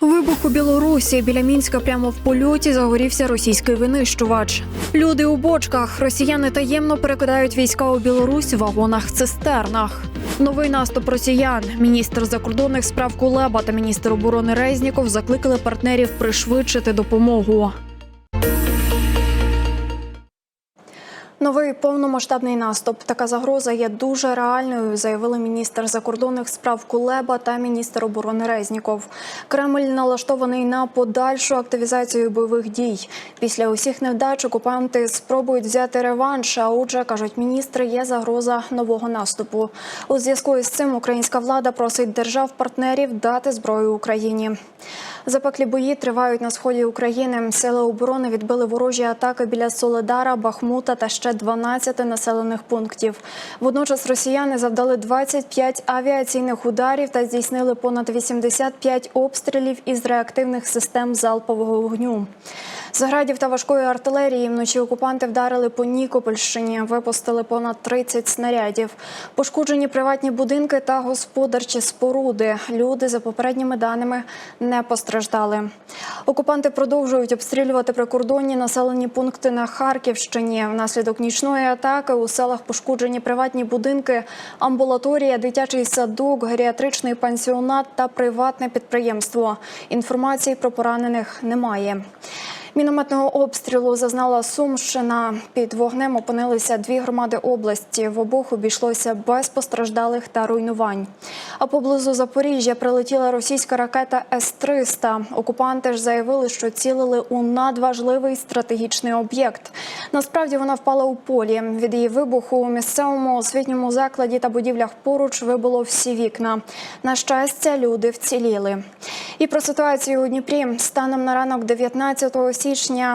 Вибух у Білорусі біля мінська прямо в польоті загорівся російський винищувач. Люди у бочках. Росіяни таємно перекидають війська у Білорусь в вагонах цистернах. Новий наступ росіян. Міністр закордонних справ Кулеба та міністр оборони Резніков закликали партнерів пришвидшити допомогу. Новий повномасштабний наступ. Така загроза є дуже реальною, заявили міністр закордонних справ Кулеба та міністр оборони Резніков. Кремль налаштований на подальшу активізацію бойових дій. Після усіх невдач окупанти спробують взяти реванш. А отже, кажуть міністри, є загроза нового наступу. У зв'язку із цим українська влада просить держав-партнерів дати зброю Україні. Запеклі бої тривають на сході України. Сили оборони відбили ворожі атаки біля Соледара, Бахмута та ще 12 населених пунктів. Водночас росіяни завдали 25 авіаційних ударів та здійснили понад 85 обстрілів із реактивних систем залпового вогню. З градів та важкої артилерії вночі окупанти вдарили по Нікопольщині, випустили понад 30 снарядів. Пошкоджені приватні будинки та господарчі споруди. Люди за попередніми даними не постраждали. Окупанти продовжують обстрілювати прикордонні населені пункти на Харківщині. Внаслідок нічної атаки у селах пошкоджені приватні будинки, амбулаторія, дитячий садок, геріатричний пансіонат та приватне підприємство. Інформації про поранених немає. Мінометного обстрілу зазнала Сумщина. Під вогнем опинилися дві громади області. В обох обійшлося без постраждалих та руйнувань. А поблизу Запоріжжя прилетіла російська ракета С-300. Окупанти ж заявили, що цілили у надважливий стратегічний об'єкт. Насправді вона впала у полі. Від її вибуху у місцевому освітньому закладі та будівлях поруч вибило всі вікна. На щастя, люди вціліли. І про ситуацію у Дніпрі станом на ранок 19 січня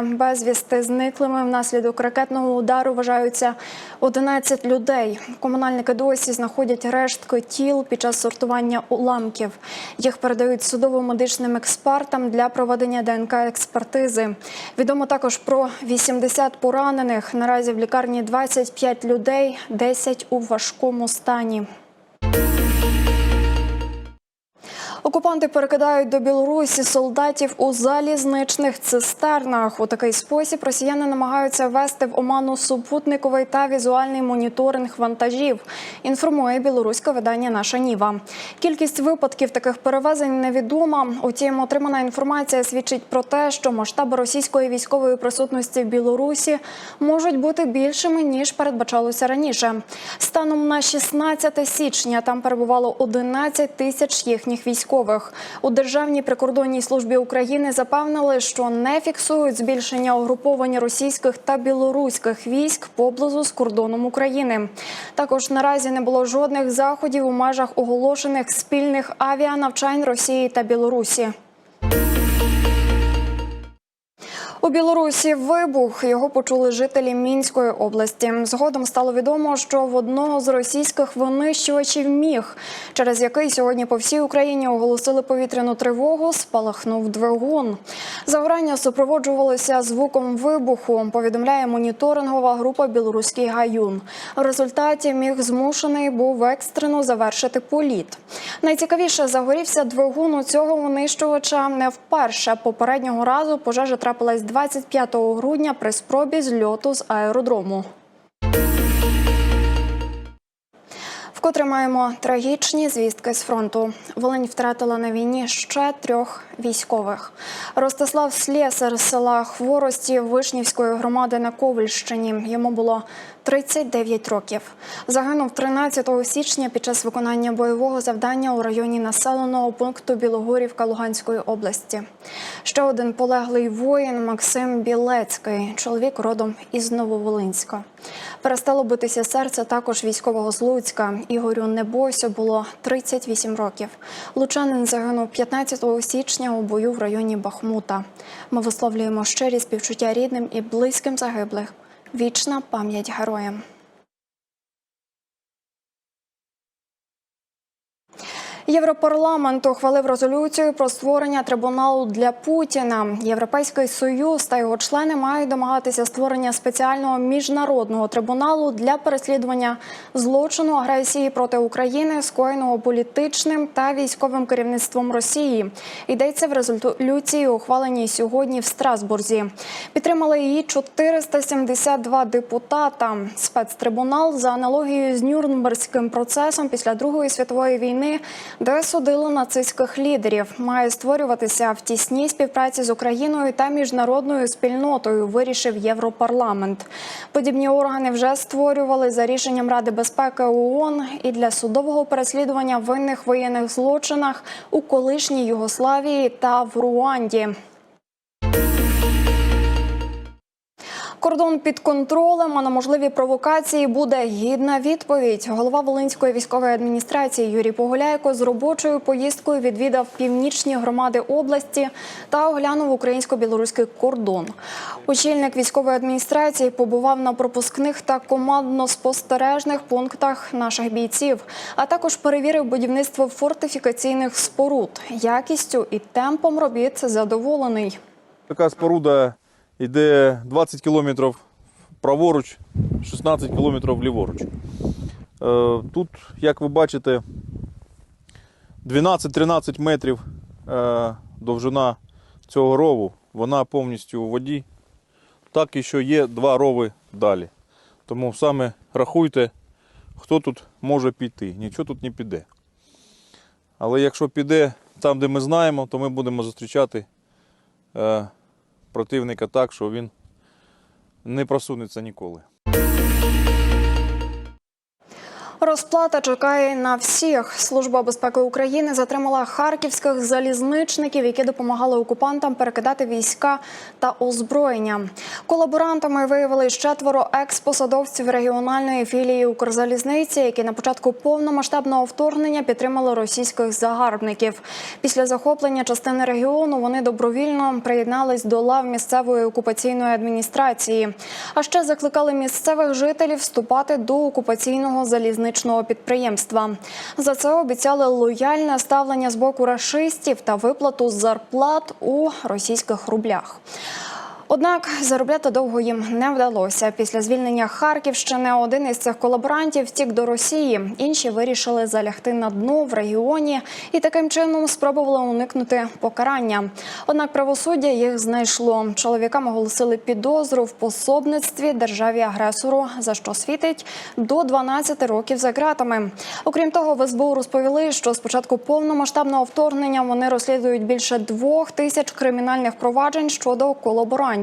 безвісти зниклими внаслідок ракетного удару вважаються 11 людей. Комунальники досі знаходять рештки тіл під час сортування уламків. Їх передають судово-медичним експертам для проведення ДНК експертизи. Відомо також про 80 поранених. Наразі в лікарні 25 людей, 10 у важкому стані. Окупанти перекидають до Білорусі солдатів у залізничних цистернах. У такий спосіб росіяни намагаються ввести в оману супутниковий та візуальний моніторинг вантажів. Інформує білоруське видання Наша Ніва. Кількість випадків таких перевезень невідома. Утім, отримана інформація свідчить про те, що масштаби російської військової присутності в Білорусі можуть бути більшими ніж передбачалося раніше. Станом на 16 січня там перебувало 11 тисяч їхніх військових. У Державній прикордонній службі України запевнили, що не фіксують збільшення угруповання російських та білоруських військ поблизу з кордоном України. Також наразі не було жодних заходів у межах оголошених спільних авіанавчань Росії та Білорусі. У Білорусі вибух його почули жителі мінської області. Згодом стало відомо, що в одного з російських винищувачів міг, через який сьогодні по всій Україні оголосили повітряну тривогу, спалахнув двигун. Загорання супроводжувалося звуком вибуху. Повідомляє моніторингова група Білоруський гаюн. В результаті міг змушений був екстрено завершити політ. Найцікавіше загорівся двигун у цього винищувача не вперше. Попереднього разу пожежа трапилась 25 грудня при спробі зльоту з аеродрому. Вкотре маємо трагічні звістки з фронту. Волинь втратила на війні ще трьох військових. Ростислав Слєсар з села Хворості Вишнівської громади на Ковальщині. Йому було 39 років. Загинув 13 січня під час виконання бойового завдання у районі населеного пункту Білогорівка Луганської області. Ще один полеглий воїн Максим Білецький, чоловік родом із Нововолинська. Перестало битися серце також військового з Луцька. Ігорю Небойсю було 38 років. Лучанин загинув 15 січня у бою в районі Бахмута. Ми висловлюємо щирі співчуття рідним і близьким загиблих. Вічна пам'ять героям. Європарламент ухвалив резолюцію про створення трибуналу для Путіна. Європейський союз та його члени мають домагатися створення спеціального міжнародного трибуналу для переслідування злочину агресії проти України, скоєного політичним та військовим керівництвом Росії. Йдеться в резолюції, ухваленій сьогодні в Страсбурзі. Підтримали її 472 депутата. Спецтрибунал за аналогією з Нюрнберзьким процесом після Другої світової війни, де судили нацистських лідерів, має створюватися в тісній співпраці з Україною та міжнародною спільнотою. Вирішив Європарламент. Подібні органи вже створювали за рішенням Ради безпеки ООН і для судового переслідування винних воєнних злочинах у колишній Югославії та в Руанді. Кордон під контролем, а на можливі провокації буде гідна відповідь. Голова Волинської військової адміністрації Юрій Погуляйко з робочою поїздкою відвідав північні громади області та оглянув українсько-білоруський кордон. Очільник військової адміністрації побував на пропускних та командно-спостережних пунктах наших бійців, а також перевірив будівництво фортифікаційних споруд. Якістю і темпом робіт задоволений. Така споруда йде 20 кілометрів праворуч, 16 кілометрів ліворуч. Е, Тут, як ви бачите, 12-13 метрів е, довжина цього рову. Вона повністю у воді. Так і що є два рови далі. Тому саме рахуйте, хто тут може піти. Нічого тут не піде. Але якщо піде там, де ми знаємо, то ми будемо зустрічати е, противника так, що він не просунеться ніколи. Розплата чекає на всіх. Служба безпеки України затримала харківських залізничників, які допомагали окупантам перекидати війська та озброєння. Колаборантами виявились четверо експосадовців регіональної філії Укрзалізниці, які на початку повномасштабного вторгнення підтримали російських загарбників. Після захоплення частини регіону вони добровільно приєднались до лав місцевої окупаційної адміністрації. А ще закликали місцевих жителів вступати до окупаційного залізничного підприємства. За це обіцяли лояльне ставлення з боку рашистів та виплату зарплат у російських рублях. Однак заробляти довго їм не вдалося. Після звільнення Харківщини один із цих колаборантів втік до Росії. Інші вирішили залягти на дно в регіоні і таким чином спробували уникнути покарання. Однак правосуддя їх знайшло. Чоловікам оголосили підозру в пособництві державі агресору, за що світить до 12 років за ґратами. Окрім того, в СБУ розповіли, що з початку повномасштабного вторгнення вони розслідують більше двох тисяч кримінальних проваджень щодо колаборантів.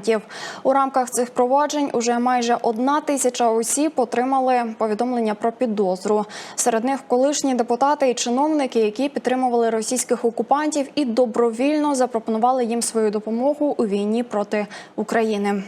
У рамках цих проваджень уже майже одна тисяча осіб отримали повідомлення про підозру. Серед них колишні депутати і чиновники, які підтримували російських окупантів і добровільно запропонували їм свою допомогу у війні проти України.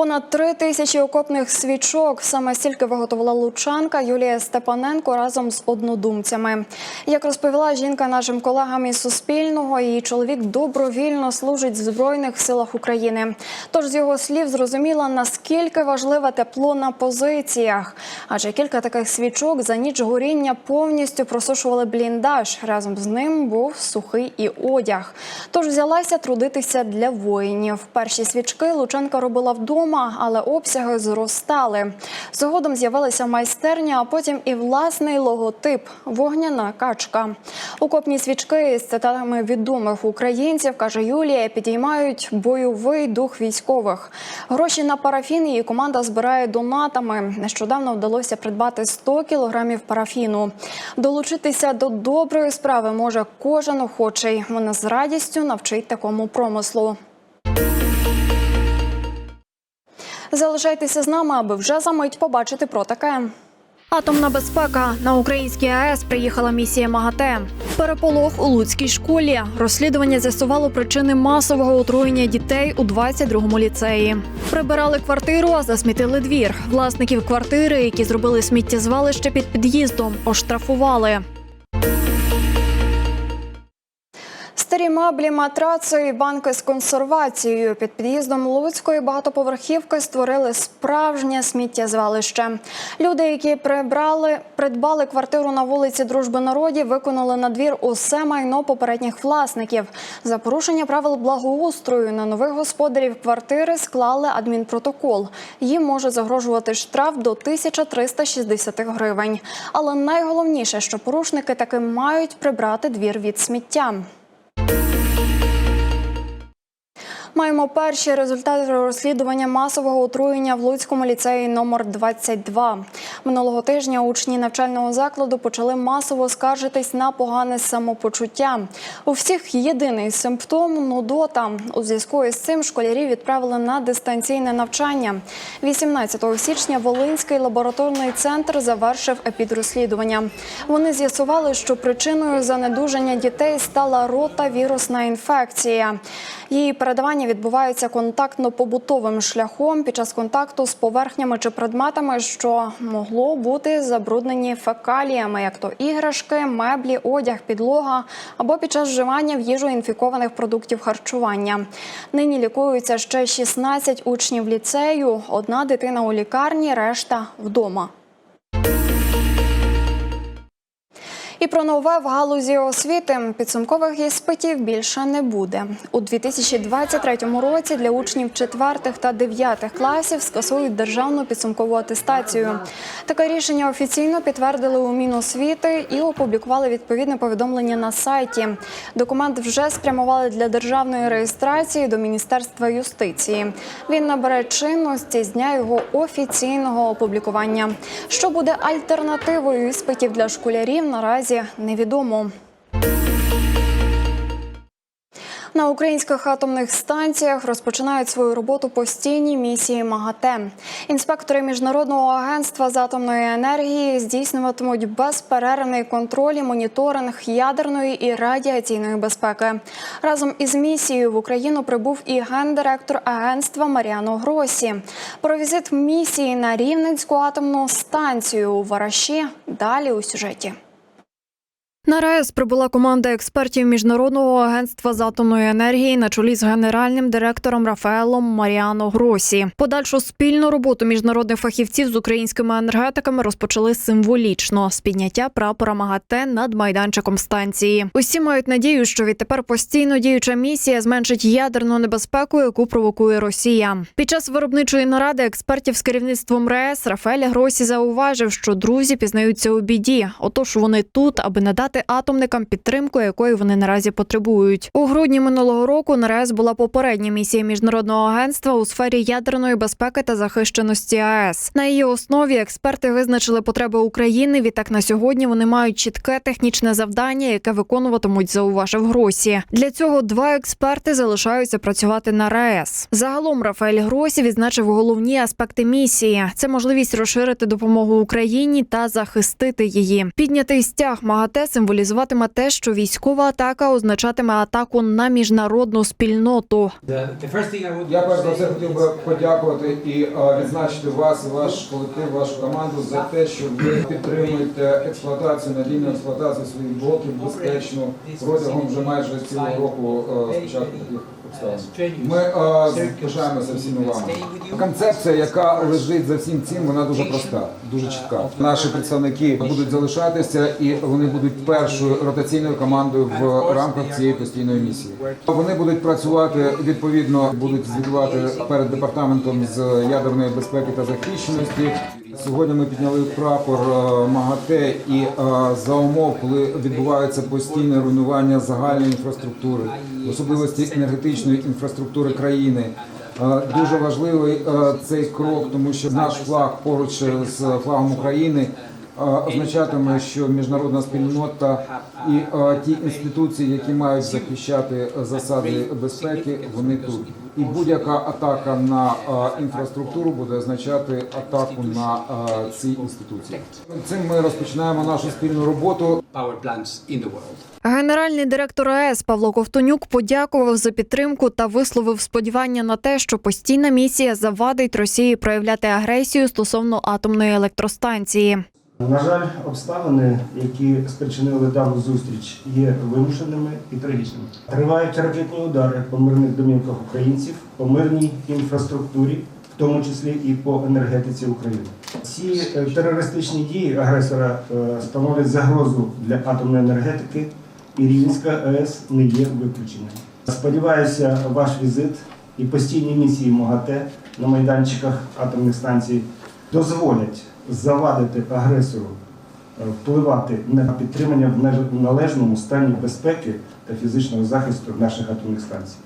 Понад три тисячі окопних свічок саме стільки виготовила лучанка Юлія Степаненко разом з однодумцями. Як розповіла жінка нашим колегам із Суспільного, її чоловік добровільно служить в збройних силах України. Тож з його слів зрозуміла наскільки важливе тепло на позиціях. Адже кілька таких свічок за ніч горіння повністю просушували бліндаж. Разом з ним був сухий і одяг. Тож взялася трудитися для воїнів. Перші свічки Лучанка робила вдома вдома, але обсяги зростали. Згодом з'явилася майстерня, а потім і власний логотип вогняна качка. Окопні свічки з цитатами відомих українців, каже Юлія, підіймають бойовий дух військових. Гроші на парафін її команда збирає донатами. Нещодавно вдалося придбати 100 кілограмів парафіну. Долучитися до доброї справи може кожен охочий. Вона з радістю навчить такому промислу. Залишайтеся з нами, аби вже за мить побачити про таке. Атомна безпека на українській АЕС приїхала місія МАГАТЕ. Переполох у Луцькій школі. Розслідування з'ясувало причини масового отруєння дітей у 22-му ліцеї. Прибирали квартиру, а засмітили двір. Власників квартири, які зробили сміттєзвалище під під'їздом, оштрафували. Меблі, матраци і банки з консервацією під під'їздом Луцької багатоповерхівки створили справжнє сміттєзвалище. Люди, які прибрали, придбали квартиру на вулиці Дружби народів, виконали на двір усе майно попередніх власників. За порушення правил благоустрою на нових господарів квартири склали адмінпротокол. Їм може загрожувати штраф до 1360 гривень. Але найголовніше, що порушники таки мають прибрати двір від сміття. Маємо перші результати розслідування масового отруєння в Луцькому ліцеї номер 22. Минулого тижня учні навчального закладу почали масово скаржитись на погане самопочуття. У всіх єдиний симптом нудота. У зв'язку із цим школярів відправили на дистанційне навчання. 18 січня Волинський лабораторний центр завершив епідрозслідування. Вони з'ясували, що причиною занедужання дітей стала ротавірусна інфекція. Її передавання відбувається контактно-побутовим шляхом під час контакту з поверхнями чи предметами, що могло бути забруднені фекаліями, як то іграшки, меблі, одяг, підлога або під час вживання в їжу інфікованих продуктів харчування. Нині лікуються ще 16 учнів ліцею, одна дитина у лікарні, решта вдома. І про нове в галузі освіти підсумкових іспитів більше не буде. У 2023 році для учнів 4 та 9 класів скасують державну підсумкову атестацію. Таке рішення офіційно підтвердили у Міносвіти і опублікували відповідне повідомлення на сайті. Документ вже спрямували для державної реєстрації до Міністерства юстиції. Він набере чинності з дня його офіційного опублікування. Що буде альтернативою іспитів для школярів, наразі невідомо. На українських атомних станціях розпочинають свою роботу постійні місії МАГАТЕ. Інспектори міжнародного агентства з атомної енергії здійснюватимуть безперервний контроль і моніторинг ядерної і радіаційної безпеки. Разом із місією в Україну прибув і гендиректор агентства Маріано Гросі. Про візит місії на Рівненську атомну станцію у Вараші далі у сюжеті. На РАЕС прибула команда експертів міжнародного агентства з атомної енергії на чолі з генеральним директором Рафаелом Маріано Гросі. Подальшу спільну роботу міжнародних фахівців з українськими енергетиками розпочали символічно з підняття прапора МАГАТЕ над майданчиком станції. Усі мають надію, що відтепер постійно діюча місія зменшить ядерну небезпеку, яку провокує Росія. Під час виробничої наради експертів з керівництвом РАЕС Рафаель Гросі зауважив, що друзі пізнаються у біді. Отож вони тут, аби надати атомникам підтримку, якої вони наразі потребують. У грудні минулого року на РАЕС була попередня місія міжнародного агентства у сфері ядерної безпеки та захищеності АЕС. На її основі експерти визначили потреби України. Відтак на сьогодні вони мають чітке технічне завдання, яке виконуватимуть, зауважив Гросі. Для цього два експерти залишаються працювати на РАЕС. Загалом Рафаель Гросі відзначив головні аспекти місії: це можливість розширити допомогу Україні та захистити її. Піднятий стяг МАГАТЕ символізуватиме те, що військова атака означатиме атаку на міжнародну спільноту. Я перш за все хотів би подякувати і е, відзначити вас, ваш колектив, вашу команду за те, що ви підтримуєте експлуатацію, надійну експлуатацію своїх блоків безпечно протягом вже майже цілого року е, спочатку таких обставин. Ми е, пишаємося всіми вами. Концепція, яка лежить за всім цим, вона дуже проста, дуже чітка. Наші представники будуть залишатися і вони будуть першою ротаційною командою в рамках цієї постійної місії. Вони будуть працювати відповідно, будуть звітувати перед департаментом з ядерної безпеки та захищеності. Сьогодні ми підняли прапор е, МАГАТЕ і е, за умов, коли відбувається постійне руйнування загальної інфраструктури, особливості енергетичної інфраструктури країни. Е, Дуже важливий цей крок, тому що наш флаг поруч з флагом України означатиме, що міжнародна спільнота і ті інституції, які мають захищати засади безпеки, вони тут. І будь-яка атака на е, інфраструктуру буде означати атаку на е, ці інституції. Цим ми розпочинаємо нашу спільну роботу. Генеральний директор АЕС Павло Ковтонюк подякував за підтримку та висловив сподівання на те, що постійна місія завадить Росії проявляти агресію стосовно атомної електростанції. На жаль, обставини, які спричинили дану зустріч, є вимушеними і трагічними. Тривають ракетні удари по мирних домівках українців, по мирній інфраструктурі, в тому числі і по енергетиці України. Ці е, терористичні дії агресора е, становлять загрозу для атомної енергетики, і Рівненська АЕС не є виключенням. Сподіваюся, ваш візит і постійні місії МОГАТЕ на майданчиках атомних станцій дозволять завадити агресору е, впливати на підтримання в належному стані безпеки та фізичного захисту наших атомних станцій.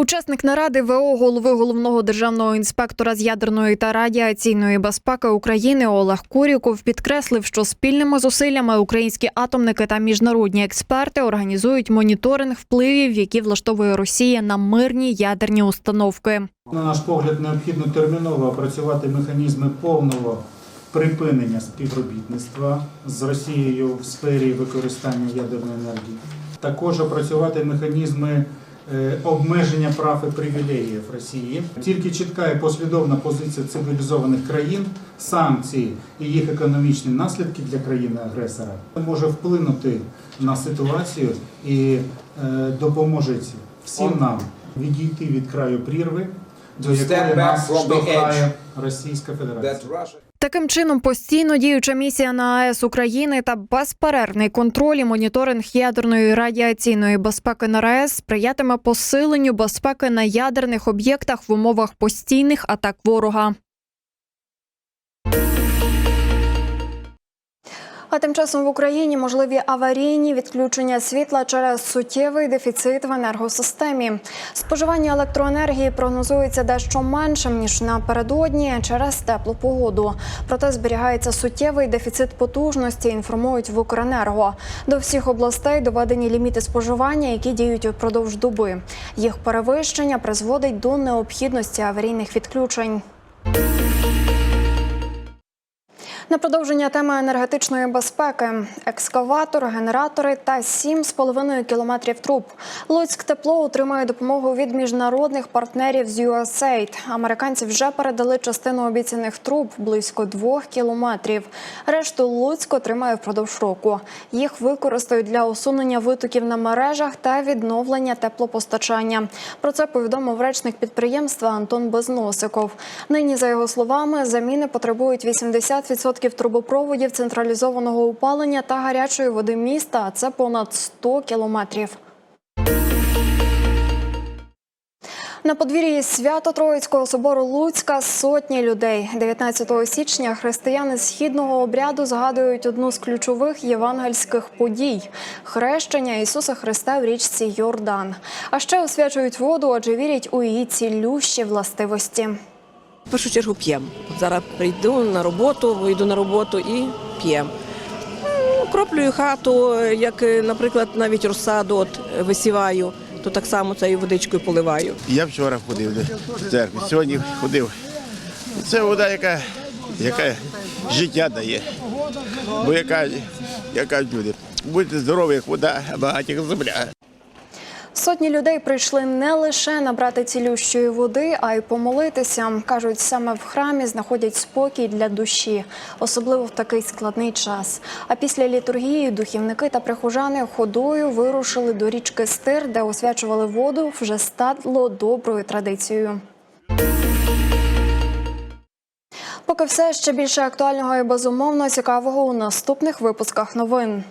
Учасник наради ВО голови головного державного інспектора з ядерної та радіаційної безпеки України Олег Куріков підкреслив, що спільними зусиллями українські атомники та міжнародні експерти організують моніторинг впливів, які влаштовує Росія на мирні ядерні установки. На наш погляд, необхідно терміново опрацювати механізми повного припинення співробітництва з Росією в сфері використання ядерної енергії. Також опрацювати механізми е, обмеження прав і привілеїв Росії. Тільки чітка і послідовна позиція цивілізованих країн, санкції і їх економічні наслідки для країни-агресора може вплинути на ситуацію і е, допоможе всім нам відійти від краю прірви, до якої нас штовхає Російська Федерація. Таким чином, постійно діюча місія на АЕС України та безперервний контроль і моніторинг ядерної радіаційної безпеки на РАЕС сприятиме посиленню безпеки на ядерних об'єктах в умовах постійних атак ворога. А тим часом в Україні можливі аварійні відключення світла через суттєвий дефіцит в енергосистемі. Споживання електроенергії прогнозується дещо меншим ніж напередодні через теплу погоду. Проте зберігається суттєвий дефіцит потужності. Інформують в Укренерго. До всіх областей доведені ліміти споживання, які діють упродовж доби. Їх перевищення призводить до необхідності аварійних відключень. На продовження теми енергетичної безпеки, екскаватор, генератори та 7,5 кілометрів труб. Луцьк тепло отримує допомогу від міжнародних партнерів з USAID. Американці вже передали частину обіцяних труб близько двох кілометрів. Решту Луцьк отримає впродовж року. Їх використають для усунення витоків на мережах та відновлення теплопостачання. Про це повідомив речник підприємства Антон Безносиков. Нині, за його словами, заміни потребують 80% трубопроводів централізованого опалення та гарячої води міста. А це понад 100 кілометрів. На подвір'ї Свято-Троїцького собору Луцька сотні людей. 19 січня християни східного обряду згадують одну з ключових євангельських подій хрещення Ісуса Христа в річці Йордан. А ще освячують воду, адже вірять у її цілющі властивості. В першу чергу п'ємо. Зараз прийду на роботу, вийду на роботу і п'ємо. Ну, Кроплюю хату, як, наприклад, навіть розсаду от, висіваю, то так само цією водичкою поливаю. Я вчора ходив до церкви, сьогодні ходив. Це вода, яка, яка життя дає. Бо яка, яка люди. Будьте здорові, як вода, як земля. Сотні людей прийшли не лише набрати цілющої води, а й помолитися. кажуть, саме в храмі знаходять спокій для душі, особливо в такий складний час. А після літургії духівники та прихожани ходою вирушили до річки Стир, де освячували воду, вже стало доброю традицією. Поки все ще більше актуального і безумовно цікавого у наступних випусках новин.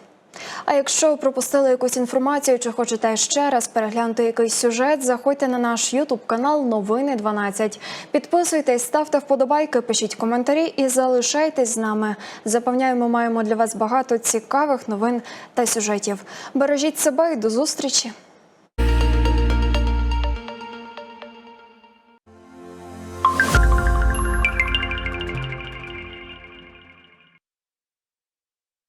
А якщо пропустили якусь інформацію чи хочете ще раз переглянути якийсь сюжет, заходьте на наш Ютуб канал Новини 12. Підписуйтесь, ставте вподобайки, пишіть коментарі і залишайтесь з нами. Запевняю, ми маємо для вас багато цікавих новин та сюжетів. Бережіть себе і до зустрічі.